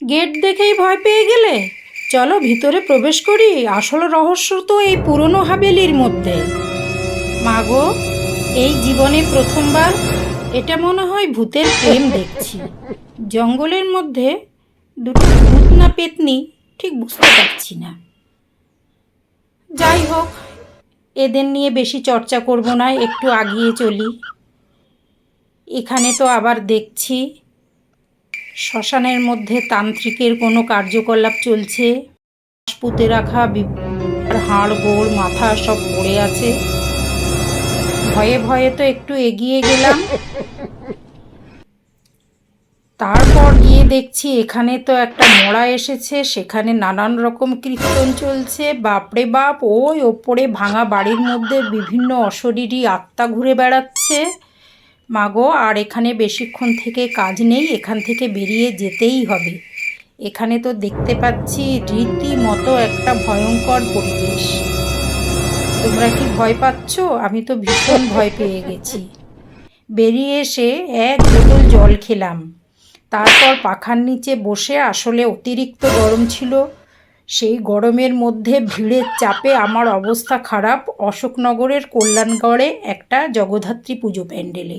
Gate দেখেই ভয় পেয়ে গেলে? চলো ভিতরে প্রবেশ করি, আসল রহস্য তো এই পুরনো হাবেলির মধ্যে। মাগো, এই জীবনে প্রথমবার এটা মনে হয় ভূতের প্রেম দেখছি। জঙ্গলের মধ্যে দুটো ভূত না পেতনি, ঠিক বুঝতে পারছি না। যাই হোক, এদের নিয়ে বেশি চর্চা করব না, একটু আগিয়ে চলি। এখানে তো আবার দেখছি শ্মশানের মধ্যে তান্ত্রিকের কোনো কার্যকলাপ চলছে? পুঁতে রাখা হাড়, গোড়, মাথা সব পড়ে আছে। ভয়ে ভয়ে তো একটু এগিয়ে গেলাম। তারপর গিয়ে দেখছি এখানে তো একটা মড়া এসেছে, সেখানে নানান রকম কীর্তন চলছে। বাপরে বাপ, ওই ওপরে ভাঙা বাড়ির মধ্যে বিভিন্ন অশরীরী আত্মা ঘুরে বেড়াচ্ছে। মাগো, আর এখানে বেশিক্ষণ থেকে কাজ নেই, এখান থেকে বেরিয়ে যেতেই হবে। এখানে তো দেখতে পাচ্ছি রীতিমতো একটা ভয়ঙ্কর পরিবেশ। তোমরা কি ভয় পাচ্ছ? আমি তো ভীষণ ভয় পেয়ে গেছি। বেরিয়ে এসে এক বোতল জল খেলাম। তারপর পাখার নিচে বসে আসলে অতিরিক্ত গরম ছিল। সেই গরমের মধ্যে ভিড়ের চাপে আমার অবস্থা খারাপ। অশোকনগরের কল্যাণগড়ে একটা জগদ্ধাত্রী পুজো প্যান্ডেলে।